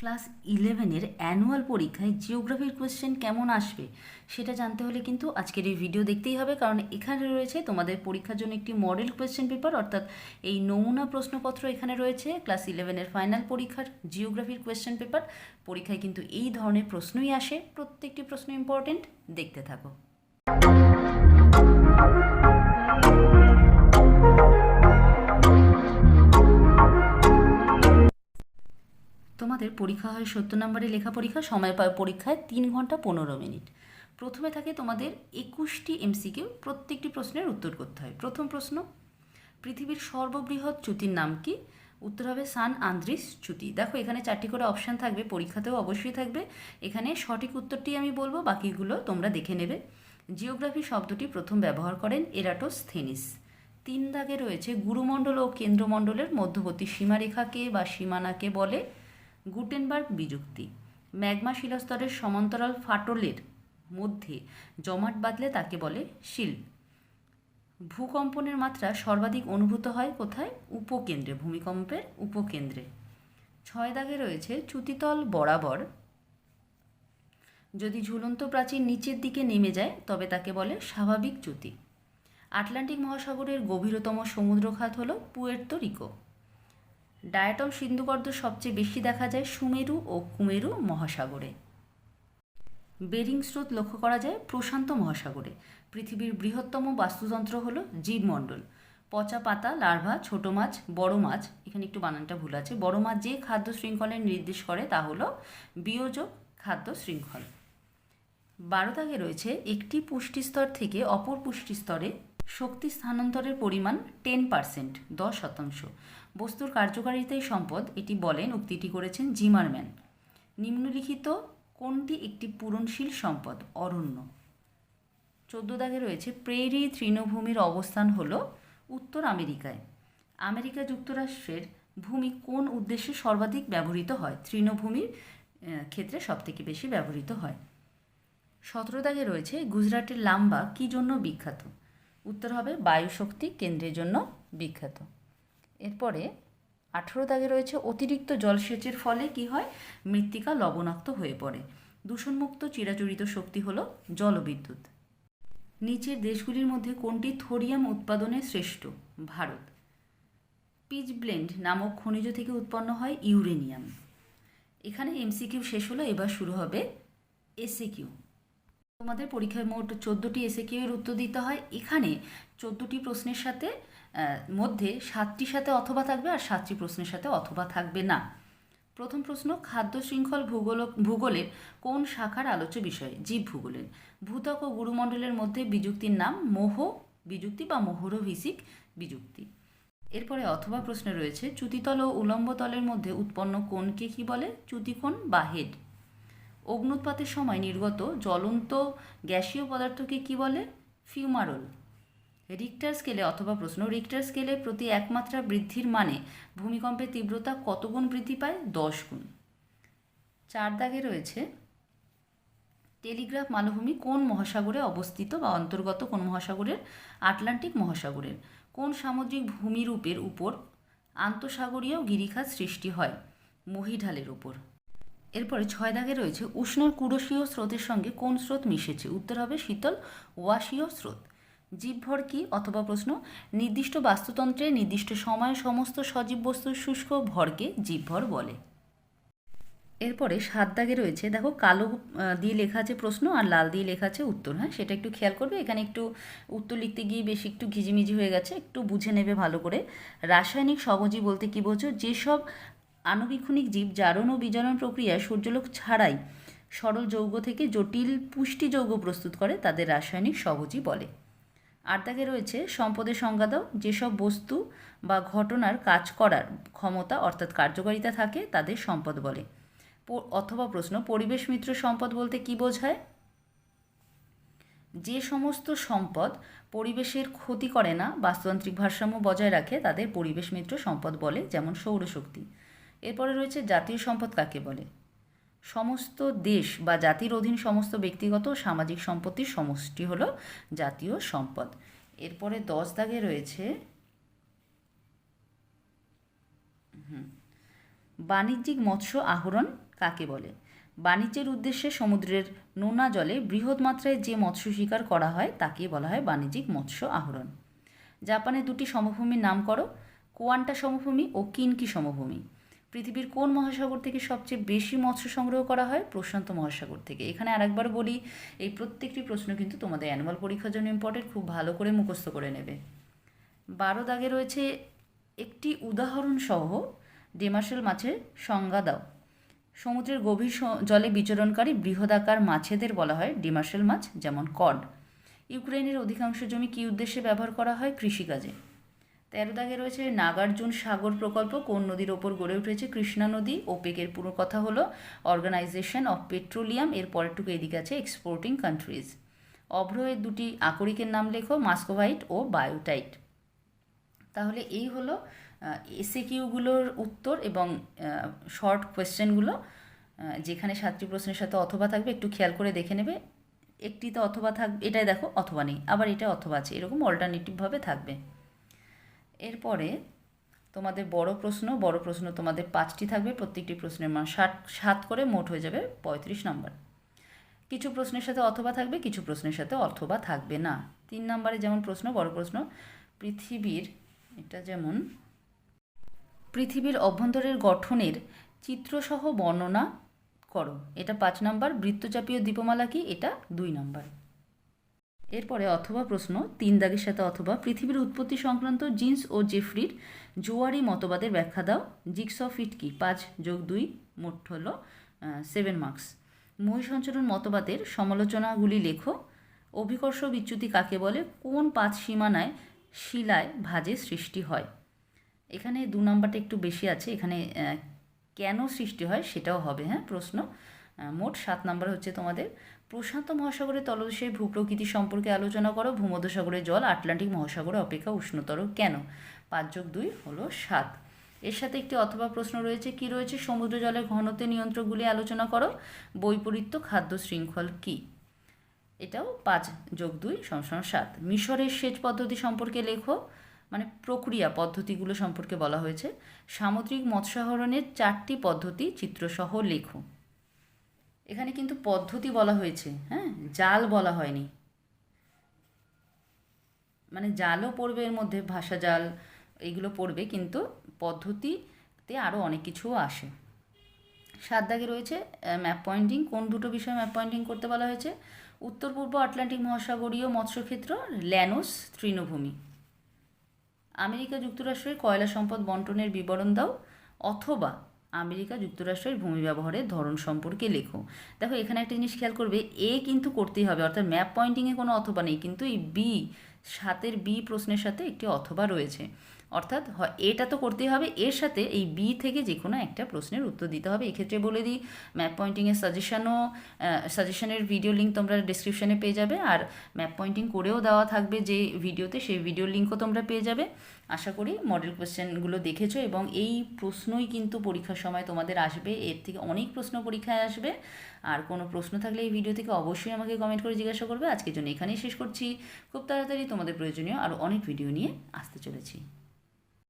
Class ইলেভেনের annual পরীক্ষায় জিওগ্রাফির question কেমন আসবে সেটা জানতে হলে কিন্তু আজকের এই ভিডিও দেখতেই হবে, কারণ এখানে রয়েছে তোমাদের পরীক্ষার জন্য একটি মডেল কোয়েশ্চেন পেপার, অর্থাৎ এই নমুনা প্রশ্নপত্র এখানে রয়েছে, ক্লাস ইলেভেনের ফাইনাল পরীক্ষার জিওগ্রাফির কোয়েশ্চেন পেপার। পরীক্ষায় কিন্তু এই ধরনের প্রশ্নই আসে, প্রত্যেকটি প্রশ্ন ইম্পর্টেন্ট দেখতে থাকো। তোমাদের পরীক্ষা হয় সত্তর নম্বরে লেখা পরীক্ষা, সময় পায় পরীক্ষায় তিন ঘণ্টা পনেরো মিনিট। প্রথমে থাকে তোমাদের একুশটি এমসিকিউ প্রত্যেকটি প্রশ্নের উত্তর করতে হয়। প্রথম প্রশ্ন, পৃথিবীর সর্ববৃহৎ চ্যুতির নাম কি? উত্তর হবে সান আন্দ্রিস চ্যুতি। দেখো, এখানে চারটি করে অপশান থাকবে, পরীক্ষাতেও অবশ্যই থাকবে। এখানে সঠিক উত্তরটি আমি বলব, বাকিগুলো তোমরা দেখে নেবে। জিওগ্রাফি শব্দটি প্রথম ব্যবহার করেন এরাটোস্থেনিস তিন দাগে রয়েছে গুরুমণ্ডল ও কেন্দ্রমণ্ডলের মধ্যবর্তী সীমারেখাকে বা সীমানাকে বলে? গুটেনবার্গ বিযুক্তি। ম্যাগমা শিলাস্তরের সমান্তরাল ফাটলের মধ্যে জমাট বাঁধলে তাকে বলে শিল। ভূকম্পনের মাত্রা সর্বাধিক অনুভূত হয় কোথায়? উপকেন্দ্রে, ভূমিকম্পের উপকেন্দ্রে। ছয় দাগে রয়েছে চ্যুতিতল বরাবর। যদি ঝুলন্ত প্রাচীর নিচের দিকে নেমে যায়, তবে তাকে বলে স্বাভাবিক চ্যুতি আটলান্টিক মহাসাগরের গভীরতম সমুদ্রখাত হল পুয়ের্তো রিকো। ডায়াটল সিন্ধুকর্দ সবচেয়ে বেশি দেখা যায় সুমেরু ও কুমেরু মহাসাগরে। বেরিং স্রোত লক্ষ্য করা যায় প্রশান্ত মহাসাগরে। পৃথিবীর বৃহত্তম বাস্তুতন্ত্র হল জীবমণ্ডল। পচা পাতা, লার্ভা, ছোট মাছ, বড় মাছ, এখানে একটু বানানটা ভুল আছে, বড় মাছ যে খাদ্য শৃঙ্খলের নির্দেশ করে তা হলো বিয়োজক খাদ্য শৃঙ্খল। বারো দাগে রয়েছে একটি পুষ্টিস্তর থেকে অপর পুষ্টিস্তরে শক্তি স্থানান্তরের পরিমাণ টেন পার্সেন্ট দশ শতাংশ। বস্তুর কার্যকারিতাই সম্পদ, এটি বলেন, উক্তিটি করেছেন জিমারম্যান। নিম্নলিখিত কোনটি একটি পূরণশীল সম্পদ? অরণ্য। চোদ্দ দাগে রয়েছে, প্রেরি তৃণভূমির অবস্থান হল উত্তর আমেরিকায়। আমেরিকা যুক্তরাষ্ট্রের ভূমি কোন উদ্দেশ্যে সর্বাধিক ব্যবহৃত হয়? তৃণভূমির ক্ষেত্রে সবথেকে বেশি ব্যবহৃত হয়। সতেরো দাগে রয়েছে, গুজরাটের লাম্বা কী জন্য বিখ্যাত? উত্তর হবে বায়ুশক্তি কেন্দ্রের জন্য বিখ্যাত। এরপরে আঠেরো দাগে রয়েছে অতিরিক্ত জলসেচের ফলে কি হয়? মৃত্তিকা লবণাক্ত হয়ে পড়ে। দূষণমুক্ত চিরাচরিত শক্তি হল জলবিদ্যুৎ। নিচের দেশগুলির মধ্যে কোনটি থোরিয়াম উৎপাদনে শ্রেষ্ঠ? ভারত। পিচ ব্লেন্ড নামক খনিজ থেকে উৎপন্ন হয় ইউরেনিয়াম। এখানে এমসিকিউ শেষ হলো, এবার শুরু হবে এসিকিউ। তোমাদের পরীক্ষায় মোট চোদ্দোটি এসিকিউ এর উত্তর দিতে হয়। এখানে চোদ্দোটি প্রশ্নের সাথে মধ্যে সাতটির সাথে অথবা থাকবে আর সাতটি প্রশ্নের সাথে অথবা থাকবে না। প্রথম প্রশ্ন, খাদ্য শৃঙ্খল ভূগোল ভূগোলের কোন শাখার আলোচ্য বিষয়? জীব ভূগোলের। ভূতক ও গুরুমণ্ডলের মধ্যে বিযুক্তির নাম মোহ বিযুক্তি বা মোহরভিসিক বিযুক্তি। এরপরে অথবা প্রশ্নে রয়েছে চ্যুতিতল ও উলম্ব তলের মধ্যে উৎপন্ন কোণকে কি বলে? চ্যুতিকোণ বা হেড। অগ্নুৎপাতের সময় নির্গত জ্বলন্ত গ্যাসীয় পদার্থকে কি বলে? ফিউমারল। রিক্টার স্কেলে অথবা প্রশ্ন, রিক্টার স্কেলে প্রতি একমাত্রা বৃদ্ধির মানে ভূমিকম্পের তীব্রতা কত গুণ বৃদ্ধি পায়? দশ গুণ। চার দাগে রয়েছে, টেলিগ্রাফ মালভূমি কোন মহাসাগরে অবস্থিত বা অন্তর্গত কোন মহাসাগরের? আটলান্টিক মহাসাগরের। কোন সামুদ্রিক ভূমিরূপের উপর আন্তঃসাগরীয় গিরিখাত সৃষ্টি হয়? মহিঢালের উপর। এরপরে ছয় দাগে রয়েছে, উষ্ণ কুরসীয় স্রোতের সঙ্গে কোন স্রোত মিশেছে? উত্তর হবে শীতল ওয়াশীয় স্রোত। জীবভর কি অথবা প্রশ্ন, নির্দিষ্ট বাস্তুতন্ত্রে নির্দিষ্ট সময়ে সমস্ত সজীব বস্তুর শুষ্ক ভরকে জীবভর বলে। এরপরে সাত দাগে রয়েছে, দেখো কালো দিয়ে লেখা আছে প্রশ্ন আর লাল দিয়ে লেখা আছে উত্তর। হ্যাঁ সেটা একটু খেয়াল করবে, এখানে একটু উত্তর লিখতে গিয়ে বেশি একটু ঘিজিমিজি হয়ে গেছে, একটু বুঝে নেবে ভালো করে। রাসায়নিক সবজী বলতে কী বোঝো? যেসব আণুবীক্ষণিক জীব জারণ ও বিজারণ প্রক্রিয়ায় সূর্যলোক ছাড়াই সরল যৌগ থেকে জটিল পুষ্টি যৌগ প্রস্তুত করে, তাদের রাসায়নিক সহজই বলে। আর তাকে রয়েছে সম্পদের সংজ্ঞা দাও, যেসব বস্তু বা ঘটনার কাজ করার ক্ষমতা অর্থাৎ কার্যকারিতা থাকে, তাদের সম্পদ বলে। অথবা প্রশ্ন, পরিবেশ মিত্র সম্পদ বলতে কি বোঝায়? যে সমস্ত সম্পদ পরিবেশের ক্ষতি করে না বাস্তুতান্ত্রিক ভারসাম্য বজায় রাখে, তাদের পরিবেশ মিত্র সম্পদ বলে, যেমন সৌরশক্তি। এরপরে রয়েছে জাতীয় সম্পদ কাকে বলে? সমস্ত দেশ বা জাতির অধীন সমস্ত ব্যক্তিগত সামাজিক সম্পত্তির সমষ্টি হলো জাতীয় সম্পদ। এরপরে দশ দাগে রয়েছে বাণিজ্যিক মৎস্য আহরণ কাকে বলে? বাণিজ্যের উদ্দেশ্যে সমুদ্রের নোনা জলে বৃহৎ মাত্রায় যে মৎস্য শিকার করা হয় তাকেই বলা হয় বাণিজ্যিক মৎস্য আহরণ। জাপানের দুটি সমভূমির নাম করো, কোয়ান্টা সমভূমি ও কিনকি সমভূমি। পৃথিবীর কোন মহাসাগর থেকে সবচেয়ে বেশি মৎস্য সংগ্রহ করা হয়? প্রশান্ত মহাসাগর থেকে। এখানে আরেকবার বলি, এই প্রত্যেকটি প্রশ্ন কিন্তু তোমাদের অ্যানুয়াল পরীক্ষার জন্য ইম্পর্টেন্ট খুব ভালো করে মুখস্থ করে নেবে। বারো দাগে রয়েছে একটি উদাহরণ সহ ডেমার্শেল মাছের সংজ্ঞা দাও। সমুদ্রের গভীর জলে বিচরণকারী বৃহদাকার মাছেদের বলা হয় ডিমার্শেল মাছ, যেমন কড ইউক্রেনের অধিকাংশ জমি কী উদ্দেশ্যে ব্যবহার করা হয়? কৃষিকাজে। তেরো দাগে রয়েছে নাগার্জুন সাগর প্রকল্প, কোন নদীর ওপর গড়ে উঠেছে কৃষ্ণা নদী? ওপেকের পুরো কথা হলো অর্গানাইজেশন অফ পেট্রোলিয়াম এর পরেরটুকু এদিকে আছে এক্সপোর্টিং কান্ট্রিজ অভ্রয়ের দুটি আকরিকের নাম লেখো, মাস্কোভাইট ও বায়োটাইট। তাহলে এই হলো এসে কিউগুলোর উত্তর এবং শর্ট কোয়েশ্চেনগুলো যেখানে সাতটি প্রশ্নের সাথে অথবা থাকবে, একটু খেয়াল করে দেখে নেবে। একটিতে অথবা থাকবে এটাই দেখো, অথবা নেই। আবার এটা অথবা আছে, এরকম অল্টারনেটিভভাবে থাকবে। এরপরে তোমাদের বড় প্রশ্ন বড় প্রশ্ন তোমাদের পাঁচটি থাকবে, প্রত্যেকটি প্রশ্নের মান ষাট সাত করে মোট হয়ে যাবে পঁয়ত্রিশ নাম্বার। কিছু প্রশ্নের সাথে অথবা থাকবে, কিছু প্রশ্নের সাথে অথবা থাকবে না। তিন নম্বরে যেমন প্রশ্ন, বড় প্রশ্ন, পৃথিবীর, এটা যেমন, পৃথিবীর অভ্যন্তরের গঠনের চিত্রসহ বর্ণনা করো। এটা পাঁচ নাম্বার, বৃত্তচাপীয় দীপমালা কি? এটা দুই নাম্বার। এরপরে অথবা প্রশ্ন, তিন দাগের সাথে অথবা, পৃথিবীর উৎপত্তি সংক্রান্ত জিন্স ও জেফরির জোয়ারি মতবাদের ব্যাখ্যা দাও। জিক্স অফ ইট কি? পাঁচ যোগ দুই, মোট হল সেভেন মার্কস মহিষঞ্চরণ মতবাদের সমালোচনাগুলি লেখো। অভিকর্ষ বিচ্যুতি কাকে বলে? কোন পাঁচ সীমানায় শিলায় ভাজে সৃষ্টি হয়? এখানে দু নম্বরটা একটু বেশি আছে, এখানে কেন সৃষ্টি হয় সেটাও হবে হ্যাঁ প্রশ্ন। মোট সাত নম্বর হচ্ছে তোমাদের, প্রশান্ত মহাসাগরের তলদেশের ভূপ্রকৃতি সম্পর্কে আলোচনা করো, ভূমধ্যসাগরের জল, আটলান্টিক মহাসাগরে অপেক্ষা উষ্ণতর কেন? পাঁচ যোগ দুই হলো সাত। এর সাথে একটি অথবা প্রশ্ন রয়েছে, কি রয়েছে? সমুদ্র জলের ঘনত্বের নিয়ন্ত্রকগুলি আলোচনা করো। বৈপরীত্য খাদ্য শৃঙ্খল কী? এটাও পাঁচ যোগ দুই সমান সাত। মিশরের সেচ পদ্ধতি সম্পর্কে লেখো মানে প্রক্রিয়া পদ্ধতিগুলো সম্পর্কে বলা হয়েছে। সামুদ্রিক মৎস্যাহরণের চারটি পদ্ধতি চিত্রসহ লেখো। এখানে কিন্তু পদ্ধতি বলা হয়েছে হ্যাঁ? জাল বলা হয়নি। মানে জালও পড়বে এর মধ্যে, ভাষা জাল এগুলো পড়বে, কিন্তু পদ্ধতিতে আরও অনেক কিছুও আসে। সাত দাগে রয়েছে ম্যাপ পয়েন্টিং কোন দুটো বিষয়ে ম্যাপ পয়েন্টিং করতে বলা হয়েছে? উত্তর, পূর্ব, আটলান্টিক মহাসাগরীয় মৎস্যক্ষেত্র, ল্যানোস, তৃণভূমি। আমেরিকা যুক্তরাষ্ট্রের কয়লা সম্পদ বন্টনের বিবরণ দাও, অথবা আমেরিকা যুক্তরাষ্ট্রের ভূমি ব্যবহারের ধরন সম্পর্কে লেখো। দেখো, এখানে একটা জিনিস খেয়াল করবে, এ কিন্তু করতেই হবে, অর্থাৎ ম্যাপ পয়েন্টিংয়ে কোনো অথবা নেই, কিন্তু এই বি সাতের বি প্রশ্নের সাথে একটি অথবা রয়েছে। অর্থাৎ এটা তো করতেই হবে, এর সাথে এই বি থেকে যে কোনো একটা প্রশ্নের উত্তর দিতে হবে। এক্ষেত্রে বলে দিই, ম্যাপ পয়েন্টিংয়ের সাজেশানও সাজেশনের ভিডিও লিঙ্ক তোমরা ডিসক্রিপশনে পেয়ে যাবে। আর ম্যাপ পয়েন্টিং করেও দেওয়া থাকবে যে ভিডিওতে, সেই ভিডিও লিঙ্কও তোমরা পেয়ে যাবে। আশা করি মডেল কোয়েশ্চেনগুলো দেখেছ এবং এই প্রশ্নই কিন্তু পরীক্ষার সময় তোমাদের আসবে। এর থেকে অনেক প্রশ্ন পরীক্ষায় আসবে। আর কোনো প্রশ্ন থাকলে এই ভিডিও থেকে অবশ্যই আমাকে কমেন্ট করে জিজ্ঞাসা করবে। আজকের জন্য এখানেই শেষ করছি। খুব তাড়াতাড়ি তোমাদের প্রয়োজনীয় আরও অনেক ভিডিও নিয়ে আসতে চলেছি।